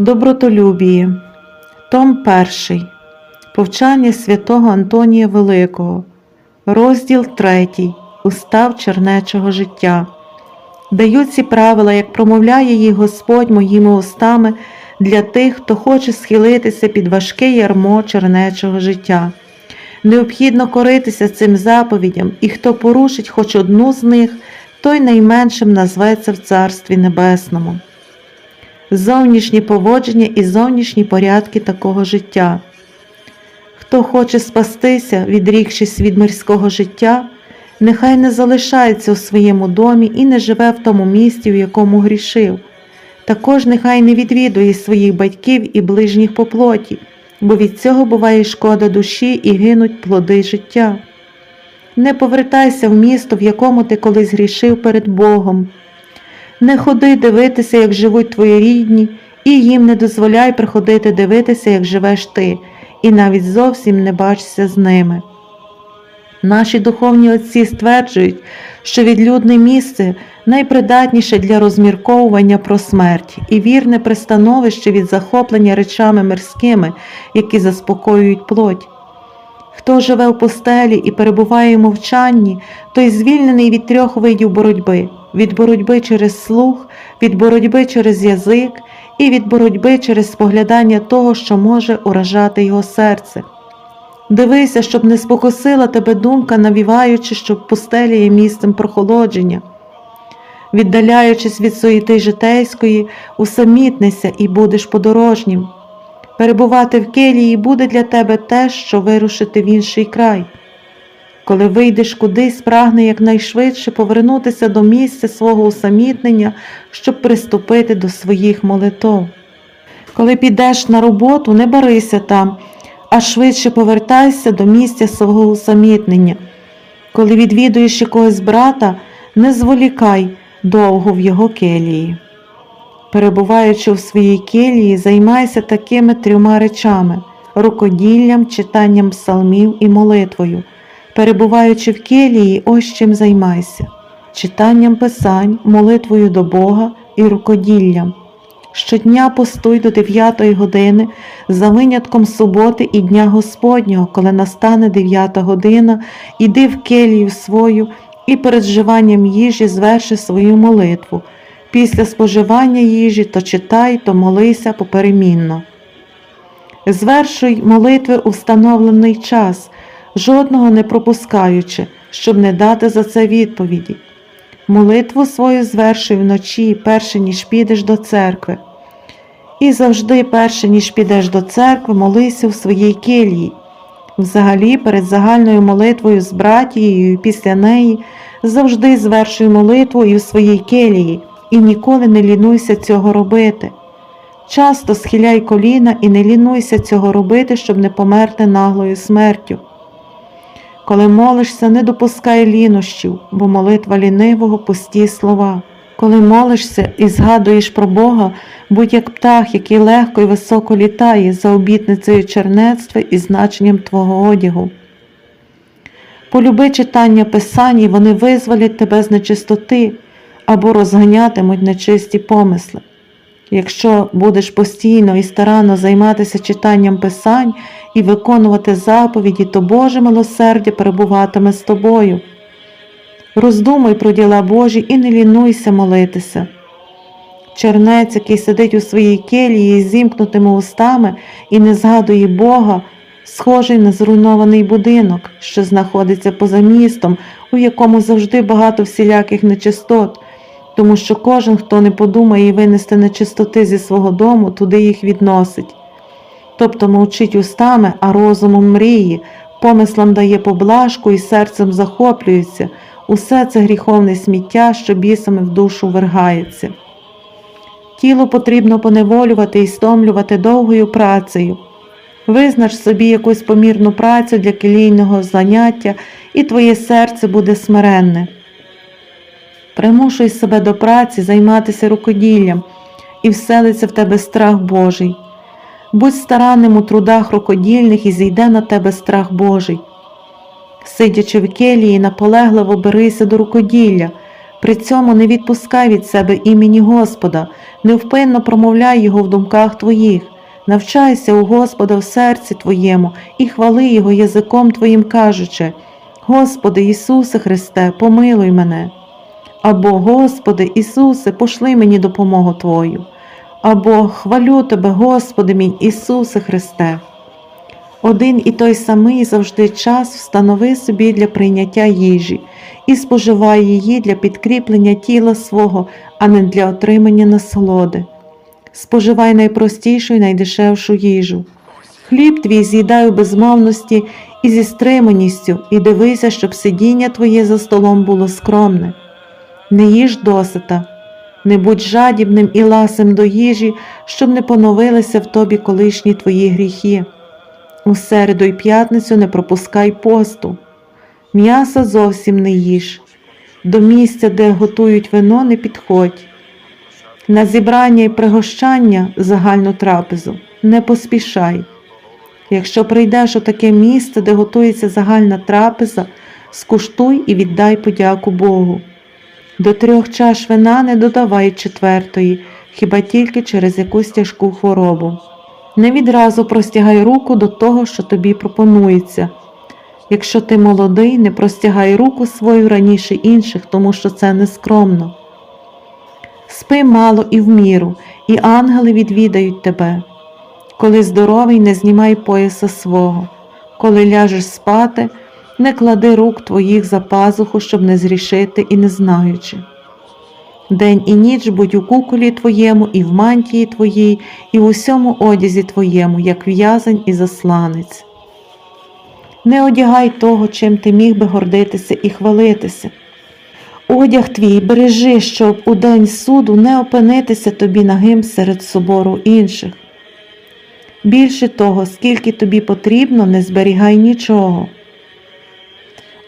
Добротолюбії, Том 1. Повчання святого Антонія Великого, розділ 3. Устав чернечого життя. Даю ці правила, як промовляє їх Господь моїми устами для тих, хто хоче схилитися під важке ярмо чернечого життя. Необхідно коритися цим заповідям, і хто порушить хоч одну з них, той найменшим назветься в Царстві Небесному зовнішні поводження і зовнішні порядки такого життя. Хто хоче спастися, відрікшись від мирського життя, нехай не залишається у своєму домі і не живе в тому місті, в якому грішив. Також нехай не відвідує своїх батьків і ближніх по плоті, бо від цього буває шкода душі і гинуть плоди життя. Не повертайся в місто, в якому ти колись грішив перед Богом. Не ходи дивитися, як живуть твої рідні, і їм не дозволяй приходити дивитися, як живеш ти, і навіть зовсім не бачся з ними. Наші духовні отці стверджують, що відлюдне місце найпридатніше для розмірковування про смерть і вірне пристановище від захоплення речами мирськими, які заспокоюють плоть. Хто живе в постелі і перебуває в мовчанні, той звільнений від трьох видів боротьби від боротьби через слух, від боротьби через язик і від боротьби через споглядання того, що може уражати його серце. Дивися, щоб не спокусила тебе думка, навіваючи, що в постелі є місцем прохолодження. Віддаляючись від суєти житейської, усамітнися і будеш подорожнім. Перебувати в келії буде для тебе те, що вирушити в інший край. Коли вийдеш кудись, прагни якнайшвидше повернутися до місця свого усамітнення, щоб приступити до своїх молитов. Коли підеш на роботу, не барися там, а швидше повертайся до місця свого усамітнення. Коли відвідуєш якогось брата, не зволікай довго в його келії. Перебуваючи в своїй келії, займайся такими трьома речами рукоділлям, читанням псалмів і молитвою. Перебуваючи в келії, ось чим займайся читанням писань, молитвою до Бога і рукоділлям. Щодня постуй до 9 години за винятком суботи і Дня Господнього, коли настане 9 година, іди в келію свою і перед вживанням їжі зверши свою молитву. Після споживання їжі то читай, то молися поперемінно. Звершуй молитви у встановлений час, жодного не пропускаючи, щоб не дати за це відповіді. Молитву свою звершуй вночі, перше ніж підеш до церкви. І завжди, перше ніж підеш до церкви, молися в своїй келії. Взагалі, перед загальною молитвою з братією після неї завжди звершуй молитву і в своїй келії, і ніколи не лінуйся цього робити. Часто схиляй коліна і не лінуйся цього робити, щоб не померти наглою смертю. Коли молишся, не допускай лінощів, бо молитва лінивого пусті слова. Коли молишся і згадуєш про Бога, будь як птах, який легко і високо літає за обітницею чернецтва і значенням твого одягу. Полюби читання Писань, вони визволять тебе з нечистоти або розганятимуть нечисті помисли. Якщо будеш постійно і старанно займатися читанням Писань і виконувати заповіді, то Боже милосердя перебуватиме з тобою. Роздумуй про діла Божі і не лінуйся молитися. Чернець, який сидить у своїй келії з зімкнутими устами і не згадує Бога, схожий на зруйнований будинок, що знаходиться поза містом, у якому завжди багато всіляких нечистот тому що кожен, хто не подумає винести нечистоти зі свого дому, туди їх відносить. Тобто мовчить устами, а розумом мріє, помислам дає поблажку і серцем захоплюється, усе це гріховне сміття, що бісами в душу вергається. Тіло потрібно поневолювати і стомлювати довгою працею. Визнач собі якусь помірну працю для келійного заняття, і твоє серце буде смиренне. Примушуй себе до праці займатися рукоділлям і вселиться в тебе страх Божий. Будь старанним у трудах рукодільних і зійде на тебе страх Божий. Сидячи в келії, наполегливо берися до рукоділля, При цьому не відпускай від себе імені Господа, невпинно промовляй Його в думках твоїх, навчайся у Господа в серці твоєму і хвали Його язиком твоїм, кажучи: Господи Ісусе Христе, помилуй мене. Або Господи Ісусе, пошли мені допомогу Твою, або хвалю Тебе, Господи мій Ісусе Христе. Один і той самий завжди час встанови собі для прийняття їжі і споживай її для підкріплення тіла свого, а не для отримання насолоди. Споживай найпростішу і найдешевшу їжу. Хліб твій з'їдай у безмовності і зі стриманістю, і дивися, щоб сидіння твоє за столом було скромне. Не їж досита, не будь жадібним і ласим до їжі, щоб не поновилися в тобі колишні твої гріхи. У середу й п'ятницю не пропускай посту, м'яса зовсім не їж, до місця, де готують вино, не підходь. На зібрання й пригощання загальну трапезу не поспішай. Якщо прийдеш у таке місце, де готується загальна трапеза, скуштуй і віддай подяку Богу. До трьох чаш вина не додавай четвертої, хіба тільки через якусь тяжку хворобу. Не відразу простягай руку до того, що тобі пропонується. Якщо ти молодий, не простягай руку свою раніше інших, тому що це нескромно. Спи мало і в міру, і ангели відвідають тебе. Коли здоровий, не знімай пояса свого, коли ляжеш спати, не клади рук твоїх за пазуху, щоб не зрішити і не знаючи. День і ніч будь у куколі твоєму, і в мантії твоїй, і в усьому одязі твоєму, як в'язень і засланець. Не одягай того, чим ти міг би гордитися і хвалитися. Одяг твій бережи, щоб у день суду не опинитися тобі нагим серед собору інших. Більше того, скільки тобі потрібно, не зберігай нічого.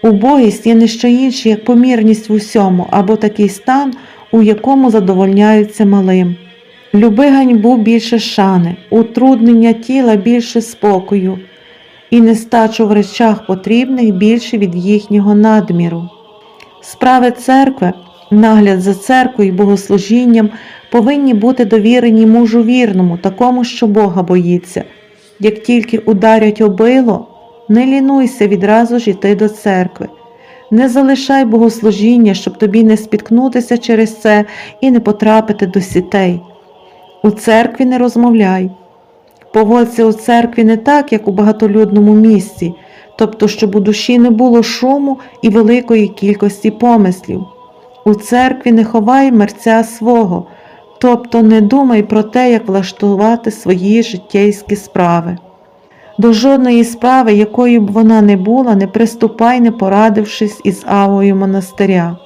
Убогість є не що інше, як помірність в усьому, або такий стан, у якому задовольняються малим. Люби ганьбу більше шани, утруднення тіла більше спокою, і нестачу в речах потрібних більше від їхнього надміру. Справи церкви, нагляд за церквою і богослужінням повинні бути довірені мужу вірному, такому, що Бога боїться. Як тільки ударять обило, не лінуйся відразу ж іти до церкви. Не залишай богослужіння, щоб тобі не спіткнутися через це і не потрапити до сітей. У церкві не розмовляй. Поводься у церкві не так, як у багатолюдному місці, тобто, щоб у душі не було шуму і великої кількості помислів. У церкві не ховай мерця свого, тобто не думай про те, як влаштувати свої життєйські справи. До жодної справи, якою б вона не була, не приступай, не порадившись із авою монастиря.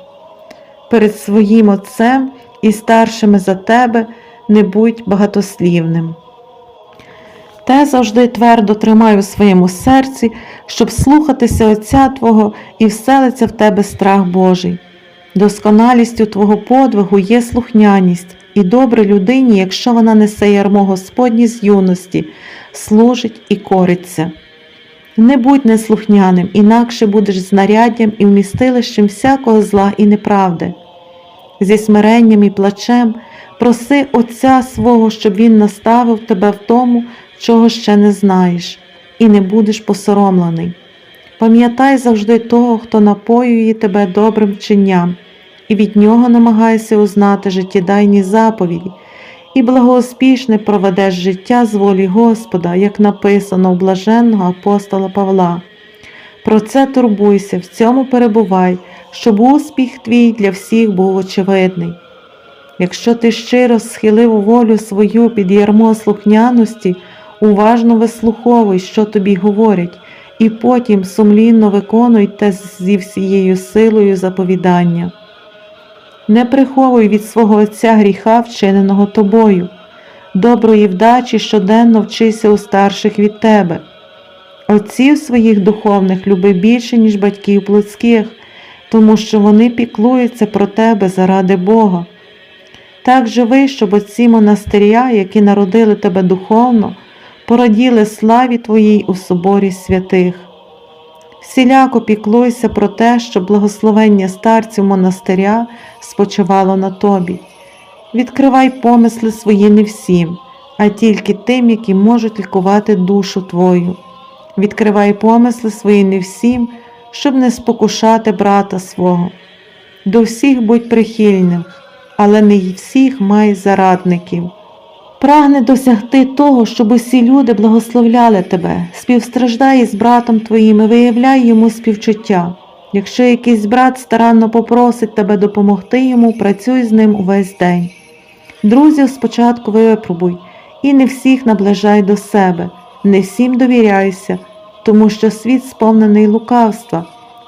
Перед своїм отцем і старшими за тебе не будь багатослівним. Те завжди твердо тримай у своєму серці, щоб слухатися Отця Твого і вселиться в тебе страх Божий. Досконалістю Твого подвигу є слухняність і добре людині, якщо вона несе ярмо Господні з юності, служить і кориться. Не будь неслухняним, інакше будеш знаряддям і вмістилищем всякого зла і неправди. Зі смиренням і плачем проси Отця свого, щоб Він наставив тебе в тому, чого ще не знаєш, і не будеш посоромлений. Пам'ятай завжди того, хто напоює тебе добрим вченням, і від нього намагайся узнати життєдайні заповіді, і благоуспішне проведеш життя з волі Господа, як написано у блаженного апостола Павла. Про це турбуйся, в цьому перебувай, щоб успіх твій для всіх був очевидний. Якщо ти щиро схилив волю свою під ярмо слухняності, уважно вислуховуй, що тобі говорять, і потім сумлінно виконуй те зі всією силою заповідання. Не приховуй від свого Отця гріха, вчиненого тобою, доброї вдачі щоденно вчися у старших від тебе. Отців своїх духовних люби більше, ніж батьків плотських, тому що вони піклуються про тебе заради Бога. Так живи, щоб отці монастиря, які народили тебе духовно, пораділи славі Твоїй у соборі святих. Всіляко піклуйся про те, щоб благословення старців монастиря спочивало на тобі. Відкривай помисли свої не всім, а тільки тим, які можуть лікувати душу твою. Відкривай помисли свої не всім, щоб не спокушати брата свого. До всіх будь прихильним, але не всіх май зарадників. Прагне досягти того, щоб усі люди благословляли тебе, співстраждай із братом твоїм і виявляй йому співчуття. Якщо якийсь брат старанно попросить тебе допомогти йому, працюй з ним увесь день. Друзів спочатку випробуй і не всіх наближай до себе, не всім довіряйся, тому що світ сповнений лукавства.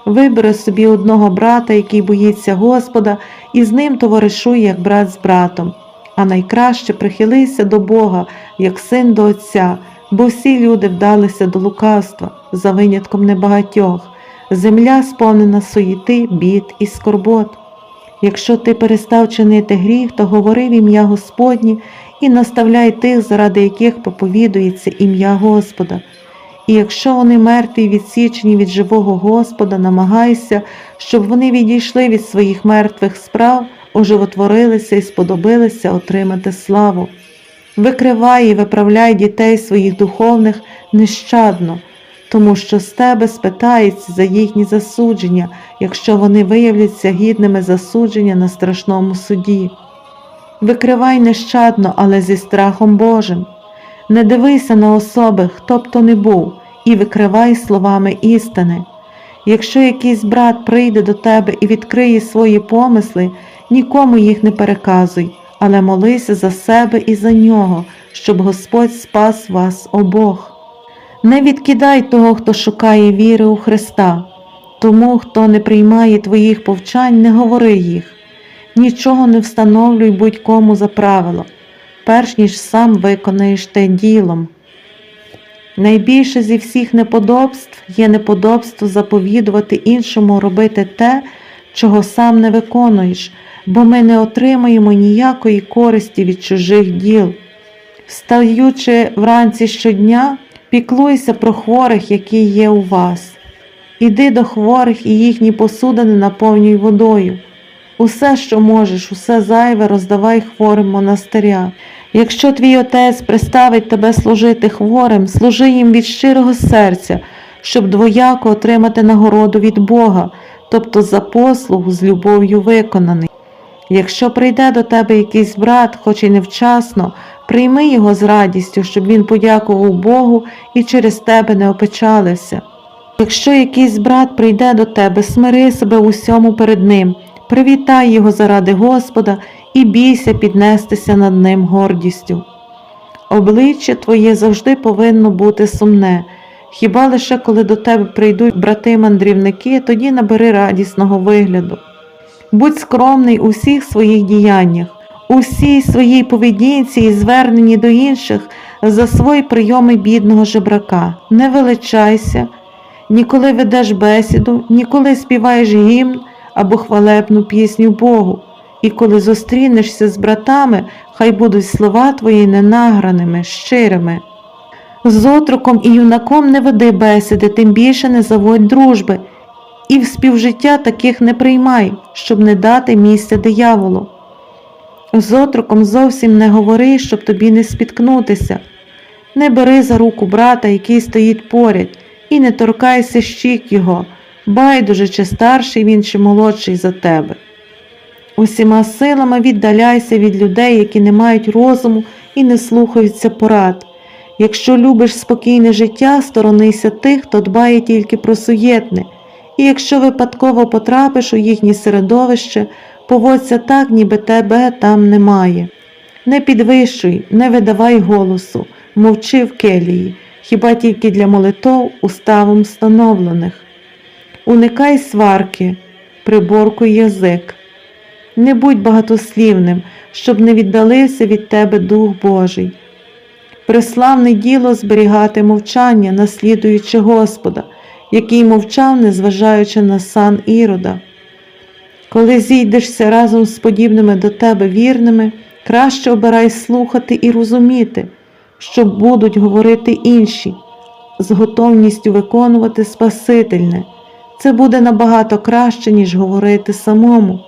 Вибери собі одного брата, який боїться Господа, і з ним товаришуй, як брат з братом. А найкраще прихилися до Бога, як син до Отця, бо всі люди вдалися до лукавства, за винятком небагатьох. Земля сповнена суєти, бід і скорбот. Якщо ти перестав чинити гріх, то говори в ім'я Господнє і наставляй тих, заради яких проповідується ім'я Господа. І якщо вони мертві відсічені від живого Господа, намагайся, щоб вони відійшли від своїх мертвих справ, оживотворилися і сподобилися отримати славу. Викривай і виправляй дітей своїх духовних нещадно, тому що з тебе спитається за їхні засудження, якщо вони виявляться гідними засудження на страшному суді. Викривай нещадно, але зі страхом Божим. Не дивися на особи, хто б то не був, і викривай словами істини. Якщо якийсь брат прийде до тебе і відкриє свої помисли, нікому їх не переказуй, але молися за себе і за нього, щоб Господь спас вас обох. Не відкидай того, хто шукає віри у Христа, тому, хто не приймає твоїх повчань, не говори їх, нічого не встановлюй будь-кому за правило, перш ніж сам виконаєш те ділом. Найбільше зі всіх неподобств є неподобство заповідувати іншому робити те, чого сам не виконуєш, бо ми не отримаємо ніякої користі від чужих діл. Встаючи вранці щодня, піклуйся про хворих, які є у вас. Іди до хворих і їхні посудини наповнюй водою. Усе, що можеш, усе зайве роздавай хворим монастиря. Якщо твій отець приставить тебе служити хворим, служи їм від щирого серця, щоб двояко отримати нагороду від Бога, тобто за послугу з любов'ю виконаний. Якщо прийде до тебе якийсь брат, хоч і невчасно, прийми його з радістю, щоб він подякував Богу і через тебе не опечалився. Якщо якийсь брат прийде до тебе, смири себе усьому перед ним, привітай його заради Господа і бійся піднестися над ним гордістю. Обличчя твоє завжди повинно бути сумне. Хіба лише коли до тебе прийдуть брати-мандрівники, тоді набери радісного вигляду. Будь скромний у всіх своїх діяннях, у всій своїй поведінці і зверненні до інших за свої прийоми бідного жебрака. Не величайся, ніколи ведеш бесіду, ніколи співаєш гімн або хвалебну пісню Богу. І коли зустрінешся з братами, хай будуть слова твої ненаграними, щирими. З отроком і юнаком не веди бесіди, тим більше не заводь дружби, і в співжиття таких не приймай, щоб не дати місця дияволу. З отроком зовсім не говори, щоб тобі не спіткнутися. Не бери за руку брата, який стоїть поряд, і не торкайся щік його, байдуже, чи старший він, чи молодший за тебе. Усіма силами віддаляйся від людей, які не мають розуму і не слухаються порад. Якщо любиш спокійне життя, сторонися тих, хто дбає тільки про суєтне, і якщо випадково потрапиш у їхнє середовище, поводься так, ніби тебе там немає. Не підвищуй, не видавай голосу, мовчи в келії, хіба тільки для молитов уставом встановлених. Уникай сварки, приборкуй язик. Не будь багатослівним, щоб не віддалився від тебе Дух Божий. Преславне діло зберігати мовчання, наслідуючи Господа, який мовчав, незважаючи на сан Ірода. Коли зійдешся разом з подібними до тебе вірними, краще обирай слухати і розуміти, що будуть говорити інші, з готовністю виконувати Спасительне. Це буде набагато краще, ніж говорити самому.